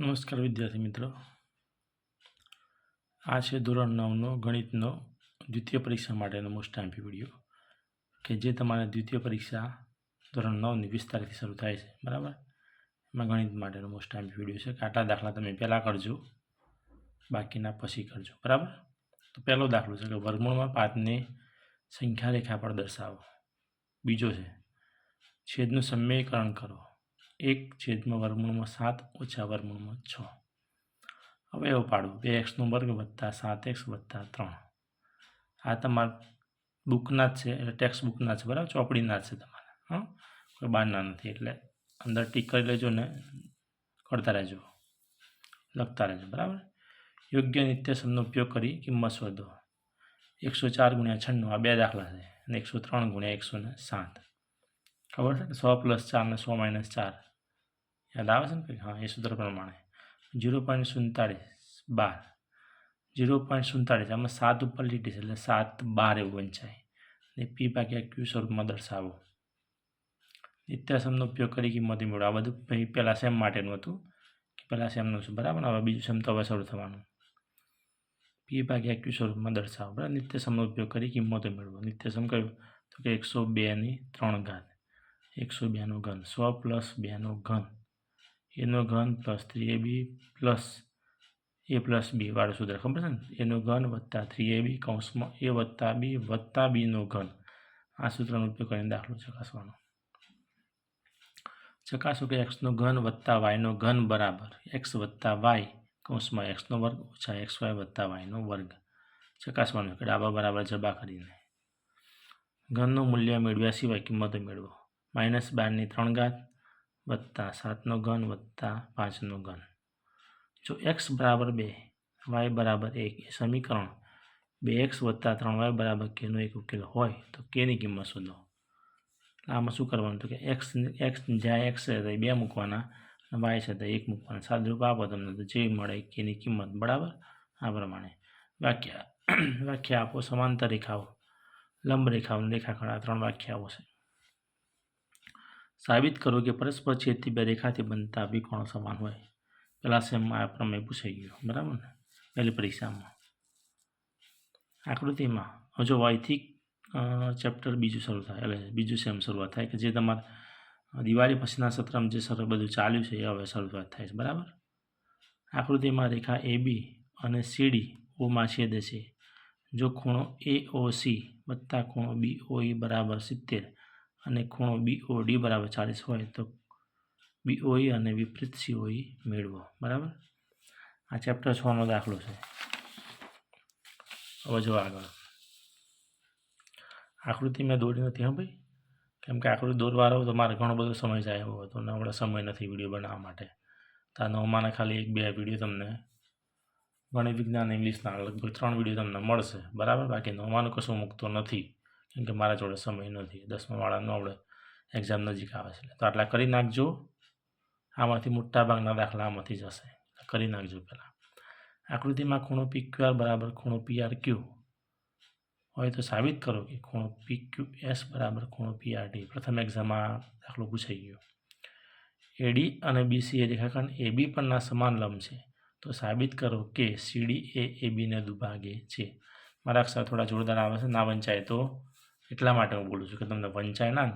નમસ્કાર વિદ્યાર્થી મિત્રો. આ છે ધોરણ નવનો ગણિતનો દ્વિતીય પરીક્ષા માટેનો મોસ્ટ આઈમ્પી વીડિયો કે જે તમારે દ્વિતીય પરીક્ષા ધોરણ નવની વીસ તારીખથી શરૂ થાય છે, બરાબર? એમાં ગણિત માટેનો મોસ્ટ આઈમ્પી વીડિયો છે. કે આટલા દાખલા તમે પહેલાં કરજો, બાકીના પછી કરજો, બરાબર? તો પહેલો દાખલો છે કે વર્ગમૂળમાં પાંચને સંખ્યા રેખા પર દર્શાવો. બીજો છે, છેદનું સમીકરણ કરો. એક છેદમાં વર્ગમૂળમાં સાત ઓછા વર્ગમૂળમાં છ. હવે એવો પાડું. બે એક્સનો વર્ગ વત્તા સાત એક્સ વત્તા ત્રણ. આ તમારા બુકના જ છે, એટલે ટેક્સ્ટ બુકના છે, બરાબર? ચોપડીના જ છે તમારા, હા? કોઈ બહારના નથી, એટલે અંદર ટીક કરી લેજો ને કરતા રહેજો. લખતા રહેજો, બરાબર? યોગ્ય નિત્ય શબ્દનો ઉપયોગ કરી કિંમત શોધો. એકસો ચાર ગુણ્યા છન્નું, આ બે દાખલા છે. અને એકસો ત્રણ ગુણ્યા એકસો ને સાત. ખબર છે કે સો પ્લસ ચાર ને સો માઇનસ ચાર યાદ આવે છે ને કંઈક હા એ સૂત્ર પ્રમાણે ઝીરો પોઈન્ટ સુડતાળીસ બાર ઝીરો પોઈન્ટ સુડતાળીસ આમાં સાત ઉપર લીટી છે એટલે સાત બાર એવું વંચાય ને પી ભાગ્યા ક્યુ સ્વરૂપમાં દર્શાવો નિત્યાસમનો ઉપયોગ કરી કિંમતી મેળવો આ બધું ભાઈ પહેલાં સેમ માટેનું હતું કે પહેલાં સેમનું છે બરાબર હવે બીજું સેમ તો હવે શરૂ થવાનું પી ભાગ્યા ક્યુ સ્વરૂપમાં દર્શાવો બરાબર નિત્યસમનો ઉપયોગ કરી કિંમતો મેળવો નિત્યસમ કયું તો કે એકસો બેની ત્રણ ઘાત એકસો બેનો ઘન, સો પ્લસ બેનો ઘન. એનો ઘન plus three A B plus, A plus B વાળું સૂત્ર ખબર છે ને? એનો ઘન વત્તા થ્રી એ બી કૌંસમાં, એ વત્તા બી, વત્તા બીનો ઘન. આ સૂત્રનો ઉપયોગ કરીને દાખલો ચકાસવાનો. ચકાસો કે એક્સનો ઘન વત્તા વાયનો ઘન બરાબર. એક્સ વત્તા વાય કૌંસમાં એક્સનો વર્ગ ઓછા એક્સ વાય વત્તા વાયનો વર્ગ. ચકાસવાનું, કે ડાબા બરાબર જબા કરીને. ઘનનું મૂલ્ય મેળવ્યા સિવાય કિંમતો મેળવો. માઇનસ બારની ત્રણ ઘાત વત્તા સાતનો ઘન વત્તા પાંચનો ઘન. જો એક્સ બરાબર બે, વાય બરાબર એક, એ સમીકરણ બે એક્સ વત્તા ત્રણ વાય બરાબર કેનો એક ઉકેલ હોય તો કેની કિંમત શોધો? આમાં શું કરવાનું? તો કે એક્સ એક્સ જ્યાં એક્સ છે તો બે મૂકવાના વાય છે તો એક મૂકવાના. સાદરૂપ આપો તમને તો જે મળે કેની કિંમત, બરાબર? આ પ્રમાણે. વાક્ય વ્યાખ્યા આપો, સમાંતર રેખાઓ, લંબ રેખાઓ રેખાખંડ આ ત્રણ વ્યાખ્યાઓ છે. સાબિત કરો કે પરસ્પર છેદથી બે રેખાથી બનતા વિકોણો સમાન હોય. પેલા સેમમાં આ પ્રમેય પૂછાઈ ગયો. બરાબર ને? પહેલી પરીક્ષામાં. આકૃતિમાં. હજુ વાયથી ચેપ્ટર બીજું શરૂ થાય. એટલે બીજું સેમ શરૂઆત થાય કે જે તમારા દિવાળી પછીના સત્રમાં જે સર બધું ચાલ્યું છે, એ હવે શરૂઆત થાય છે. બરાબર? આકૃતિમાં રેખા એ બી અને સીડી ઓમાં છેદે છે. જો ખૂણો એ ઓ સી વત્તા ખૂણો બી ઓ બરાબર સિત્તેર. અને ખૂણો બી ઓ ડી બરાબર ચાલીસ હોય તો બી ઓ અને વિપરીત સી ઓ મેળવો. બરાબર? આ ચેપ્ટર છનો દાખલો છે. હવે જો આગળ. આકૃતિ મેં દોરી નથી હા ભાઈ. કેમ કે આકૃતિ દોરવાળો તો મારે ઘણો બધો સમય જાય એવો હતો ને હમણાં સમય નથી વીડિયો બનાવવા માટે. તો આ નવમાંના ખાલી એક બે વીડિયો તમને ગણિત, વિજ્ઞાન ઇંગ્લિશના લગભગ ત્રણ વીડિયો તમને મળશે. બરાબર? બાકી નવમાંનું કશું મૂકતો નથી. કેમ કે મારા જોડે સમય નથી, દસમા વાળાનું આપણે એક્ઝામ નજીક આવે છે. તો આટલા કરી નાખજો, આમાંથી મોટાભાગના દાખલા આમાંથી જશે કરી નાખજો પહેલાં. આકૃતિમાં ખૂણો પી ક્યુ આર બરાબર ખૂણો પી આર ક્યુ હોય તો સાબિત કરો કે ખૂણો પી ક્યુ એસ બરાબર ખૂણો પી આર ડી પ્રથમ એક્ઝામમાં દાખલો પૂછાઈ ગયો. એડી અને બીસી એ રેખાખંડ એ બી પરના સમાન લંબ છે. તો સાબિત કરો કે સીડી એ એ બીને દુભાગે છે. મારા અક્ષર થોડા જોરદાર આવે છે. ના વંચાય તો એટલા માટે હું બોલું છું કે તમને વંચાય ના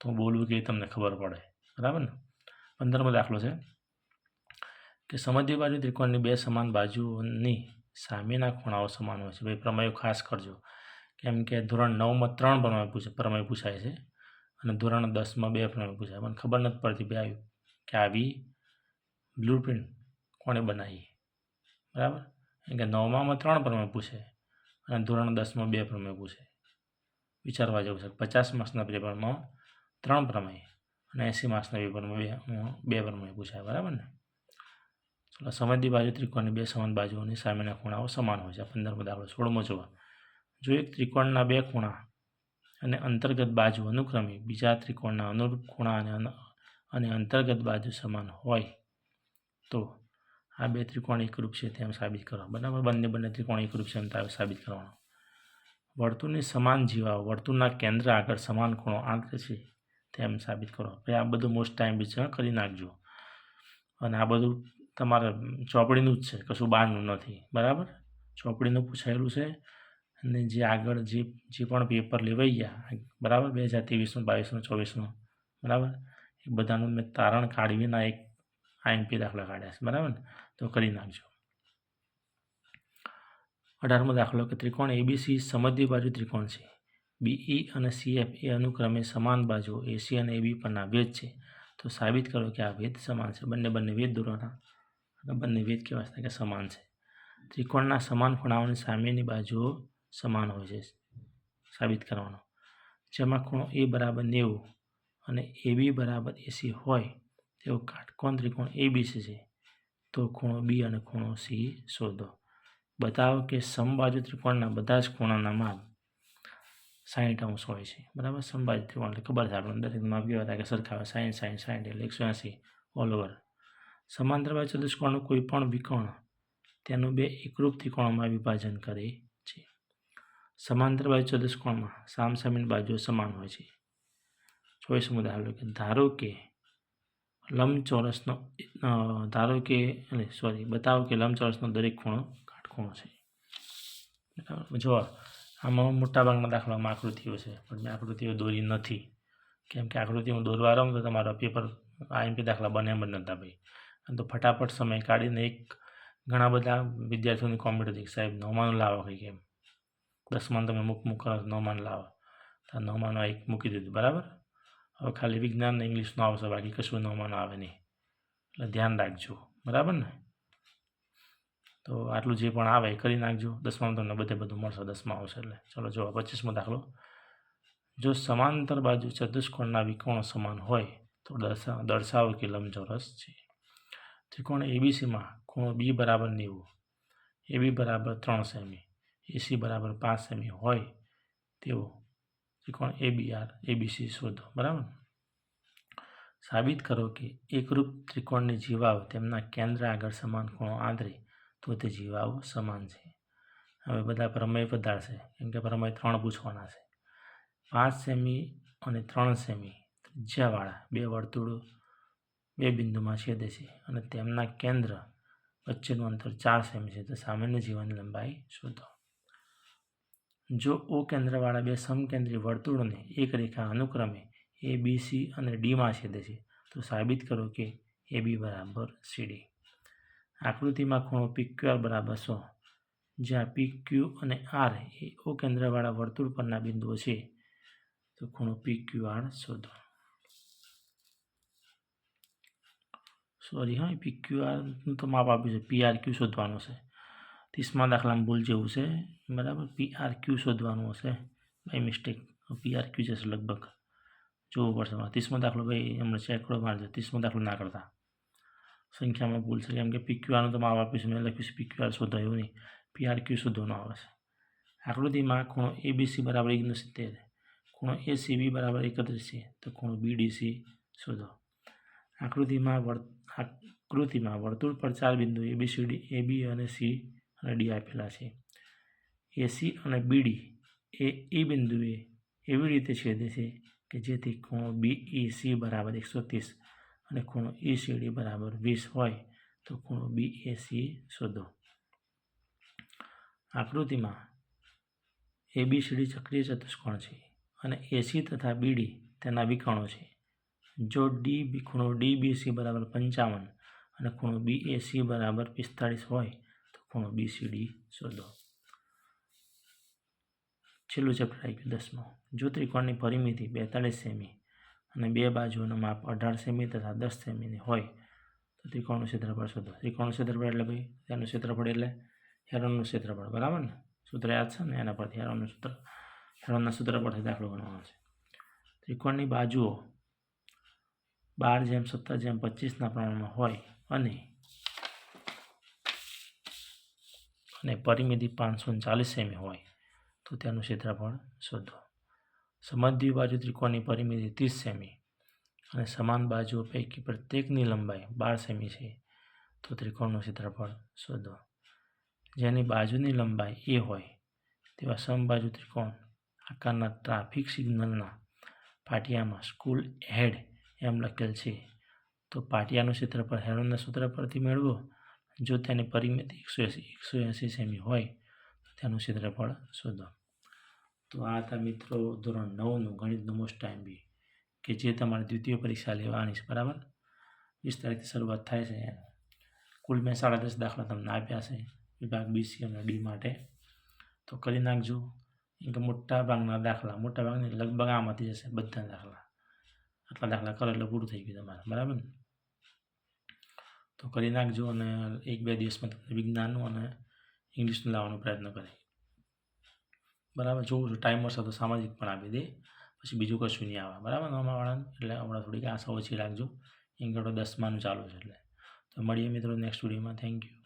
તો હું બોલવું કે તમને ખબર પડે. બરાબર ને? પંદરમો દાખલો છે. કે સમજ્ય બાજુ ત્રિકોણની બે સમાન બાજુઓની સામેના ખૂણાઓ સમાન હોય છે. ભાઈ, પ્રમેયો ખાસ કરજો. કેમ કે ધોરણ નવમાં ત્રણ પ્રમેય પૂછે, પ્રમેય પૂછાય છે અને ધોરણ દસમાં બે પ્રમેય પૂછાય. મને ખબર નથી પડતી બે આવ્યું કે આવી બ્લુ પ્રિન્ટ કોણે બનાવી? બરાબર? કે નવમાં ત્રણ પ્રમેય પૂછે અને ધોરણ દસમાં બે પ્રમેય પૂછે. વિચારવા જેવું છે. પચાસ માર્ક્સના પેપરમાં ત્રણ પ્રમેય અને એંસી માર્ક્સના પેપરમાં બે બે પ્રમેય પૂછાય, બરાબર ને? ચલો સમજની બાજુ ત્રિકોણની બે સમાન બાજુઓની સામેના ખૂણાઓ સમાન હોય છે. પંદરમો દાખલો સોળમો જોવા જો એક ત્રિકોણના બે ખૂણા અને અંતર્ગત બાજુ અનુક્રમે બીજા ત્રિકોણના અનુરૂપ ખૂણા અને અને અંતર્ગત બાજુ સમાન હોય, તો આ બે ત્રિકોણ એકરૂપ છે તેમ સાબિત કરો બરાબર? બંને બંને ત્રિકોણ એકરૂપ છે એમ સાબિત કરવાનું. વર્તુળની સમાન જીવાઓ, વર્તુળના કેન્દ્ર આગળ સમાન ખૂણો આંતરે છે તેમ સાબિત કરો. ભાઈ આ બધું મોસ્ટ ટાઈમ વિચાર કરી નાખજો. અને આ બધું તમારે ચોપડીનું જ છે, કશું બહારનું નથી. બરાબર? ચોપડીનું પૂછાયેલું છે અને જે આગળ જે જે પણ પેપર લેવાઈ ગયા, બરાબર? બે હજાર ત્રેવીસનું, બાવીસનું, ચોવીસનું, બરાબર? એ બધાનું મેં તારણ કાઢવીના એક આઈએમપી દાખલા કાઢ્યા છે, બરાબર તો કરી નાખજો. અઢારમો દાખલો કે ત્રિકોણ એબીસી સમદ્વી બાજુ ત્રિકોણ છે. બીઈ અને સીએફ એ અનુક્રમે સમાન બાજુ એસી અને એબી પરના વેદ છે. તો સાબિત કરો કે આ વેદ સમાન છે. બંને બંને વેદ દોરવાના. અને બંને વેદ કેવા છે કે સમાન છે. ત્રિકોણના સમાન ખૂણાઓની સામેની બાજુઓ સમાન હોય છે. સાબિત કરવાનો. જેમાં ખૂણો એ બરાબર નેવું અને એ બી બરાબર એસી હોય તેવો કાટકોણ ત્રિકોણ એબીસી છે. તો ખૂણો બી અને ખૂણો સી શોધો. બતાવો કે સમબાજુ ત્રિકોણના બધા જ ખૂણાના માપ સાહીઠ અંશ હોય છે. બરાબર? સમબાજુ ત્રિકોણ એટલે ખબર છે આપણને? દરેક માપ કેવા હતા કે સરખા હોય. સાહીઠ સાહીઠ સાહીઠ એટલે એકસો એંસી ઓલ ઓવર સમાંતર બાજુ ચતુષ્કોણનું કોઈ પણ વિકોણ તેનું બે એકરૂપ ત્રિકોણમાં વિભાજન કરે છે. સમાંતર બાજુ ચતુષ્કોણમાં સામીન બાજુઓ સમાન હોય છે. ચોવીસ મુદ્દા કે ધારો કે લંબચોરસનો ધારો કે સોરી બતાવો કે લંબચોરસનો દરેક ખૂણો કાટખૂણો છે. બરાબર? જો આમાં મોટાભાગના દાખલામાં આકૃતિઓ છે, પણ મેં આકૃતિઓ દોરી નથી. કેમ કે આકૃતિ હું દોરવા રહું તો તમારો પેપર આઈએમપી દાખલા બને એમ જ નહોતા ભાઈ. અને તો ફટાફટ સમય કાઢીને એક ઘણા બધા વિદ્યાર્થીઓની કોમેન્ટ હતી સાહેબ નવમાનું લાવો કંઈક એમ. દસમાનું તમે મૂક મૂક કરો, નવમાનું લાવો. તો નવમાનું એક મૂકી દીધું, બરાબર? હવે ખાલી વિજ્ઞાન ને ઇંગ્લિશનું આવશે, બાકી કશું નવમાનું આવે નહીં. એટલે ધ્યાન રાખજો, બરાબર ને? તો આટલું જે પણ આવે એ કરી નાખજો. દસમામાં તમને બધે બધું મળશે. દસમા આવશે એટલે. ચલો જો પચીસમો દાખલો. જો સમાંતર બાજુ ચતુષ્કોણના વિકોણો સમાન હોય, તો દર્શા દર્શાવો કે લંબચોરસ છે. ત્રિકોણ એબીસીમાં ખૂણો બી બરાબર નેવું. એબી બરાબર ત્રણ સેમી. એસી બરાબર પાંચ સેમી હોય, તેવો ત્રિકોણ એબીઆર એબીસી શોધો. બરાબર? સાબિત કરો કે એકરૂપ ત્રિકોણની જીવાઓ તેમના કેન્દ્ર આગળ સમાન ખૂણો આંતરે તો તે જીવાઓ સમાન છે. હવે બધા પ્રમેય પધારશે, કેમ કે પ્રમેય ત્રણ પૂછવાના છે. પાંચ સેમી અને ત્રણ સેમી ત્રિજ્યાવાળા બે વર્તુળો બે બિંદુમાં છેદે છે અને તેમના કેન્દ્ર વચ્ચેનું અંતર ચાર સેમી છે. તો સામાન્ય જીવનની લંબાઈ શોધો. જો ઓ કેન્દ્રવાળા બે સમકેન્દ્રી વર્તુળોને એક રેખા અનુક્રમે એ બી સી અને ડીમાં છેદે છે, તો સાબિત કરો કે એ બી બરાબર સીડી આકૃતિમાં ખૂણો આર બરાબર સો. જ્યાં પી ક્યુ અને આર એ ઓ કેન્દ્રવાળા વર્તુળ પરના બિંદુઓ છે. તો ખૂણો પી ક્યુ આર શોધો. સોરી હા પી ક્યુ આરનું તો માપ આપ્યું છે. પી આર ક્યુ શોધવાનું છે. ત્રીસમાં દાખલામાં ભૂલ જેવું છે. બરાબર? પી આર ક્યુ શોધવાનું હશે. By mistake P R Q જશે લગભગ. જોવું પડશે. ત્રીસમો દાખલો ભાઈ એમને ચેકડો મારજો. ત્રીસમો દાખલો ના કરતા. સંખ્યામાં ભૂલ છે કેમ કે પીક્યુઆરનું ક્યુ આરનું તો માપ આપ્યું છે મેં લખ્યું છે પીક્યુઆર શોધાયું નહીં પીઆર ક્યુ શોધવાનું આવે છે આકૃતિમાં ખૂણો એ બી સી બરાબર ઓગણસિત્તેર ખૂણો એ સી બી બરાબર એકત્રીસ છે તો ખૂણો બી ડી સી શોધો આકૃતિમાં વર્ત આકૃતિમાં વર્તુળ પર ચાર બિંદુ એ બી સી ડી એ બી અને સી અને ડી આપેલા છે એસી અને બીડી એ એ બિંદુએ એવી રીતે છેદે છે કે જેથી ખૂણો બી ઈ સી બરાબર એકસો ત્રીસ અને ખૂણો ઈ સી ડી બરાબર વીસ હોય તો ખૂણો બી એ સી શોધો. આકૃતિમાં એ બી સી ડી ચક્રીય ચતુષ્કોણ છે અને એસી તથા બીડી તેના વિકર્ણો છે. જો ડી બી ખૂણો ડી બી સી બરાબર પંચાવન અને ખૂણો બી એ સી બરાબર પિસ્તાળીસ હોય તો ખૂણો બી સી ડી શોધો. છેલ્લું ચેપ્ટર આવી ગયું દસમું. જો ત્રિકોણની પરિમિતિ બેતાળીસ સેમી અને બે બાજુઓનું માપ અઢાર સેમી તથા દસ સેમીની હોય તો ત્રિકોણનું ક્ષેત્રફળ શોધો. ત્રિકોણનું ક્ષેત્રફળ એટલે ભાઈ તેનું ક્ષેત્રફળ એટલે હેરોનનું ક્ષેત્રફળ, બરાબર ને? સૂત્ર યાદ છે ને? એના પરથી હેરોનનું સૂત્ર, હેરોનના સૂત્ર પરથી દાખલો ગણવાનો છે. ત્રિકોણની બાજુઓ બાર જેમ, સત્તર જેમ, પચીસના પ્રમાણમાં હોય અને અને પરિમિતિ પાંચસો ચાલીસ સેમી હોય તો તેનું ક્ષેત્રફળ શોધો. સમદ્વી બાજુ ત્રિકોણની પરિમિતિ ત્રીસ સેમી અને સમાન બાજુઓ પૈકી પ્રત્યેકની લંબાઈ બાર સેમી છે. તો ત્રિકોણનું ક્ષેત્રફળ શોધો. જેની બાજુની લંબાઈ એ હોય તેવા સમબાજુ ત્રિકોણ આકારના ટ્રાફિક સિગ્નલના પાટિયામાં સ્કૂલ હેડ એમ લખેલ છે. તો પાટિયાનું ક્ષેત્રફળ હેરોનના સૂત્ર પરથી મેળવો. જો તેની પરિમિતિ એકસો એંસી એકસો એંસી સેમી હોય તો તેનું ક્ષેત્રફળ શોધો. તો આ હતા મિત્રો ધોરણ નવનું ગણિતનું મોસ્ટ ટાઈમ બી, કે જે તમારે દ્વિતીય પરીક્ષા લેવાની છે, બરાબર? વીસ તારીખથી શરૂઆત થાય છે. કુલ મેં સાડા દસ દાખલા તમને આપ્યા છે, વિભાગ બીસી અને ડી માટે. તો કરી નાખજો, કેમ કે મોટા ભાગના દાખલા, મોટા ભાગની લગભગ આમાંથી જશે બધા દાખલા. આટલા દાખલા કરો એટલે પૂરું થઈ ગયું તમારે, બરાબર ને? તો કરી નાખજો અને એક બે દિવસમાં તમને વિજ્ઞાનનું અને ઇંગ્લિશનું લાવવાનો પ્રયત્ન કરે બરાબર જોઉં છું ટાઈમ મળશે તો સામાજિક પણ આપી દે. પછી બીજું કશું નહીં આવે, બરાબર? નવાવાળાને એટલે હમણાં થોડીક આશા ઓછી રાખજો. એમ કે દસમાનું ચાલુ છે એટલે. તો મળીએ મિત્રો નેક્સ્ટ વિડીયોમાં થેન્ક યુ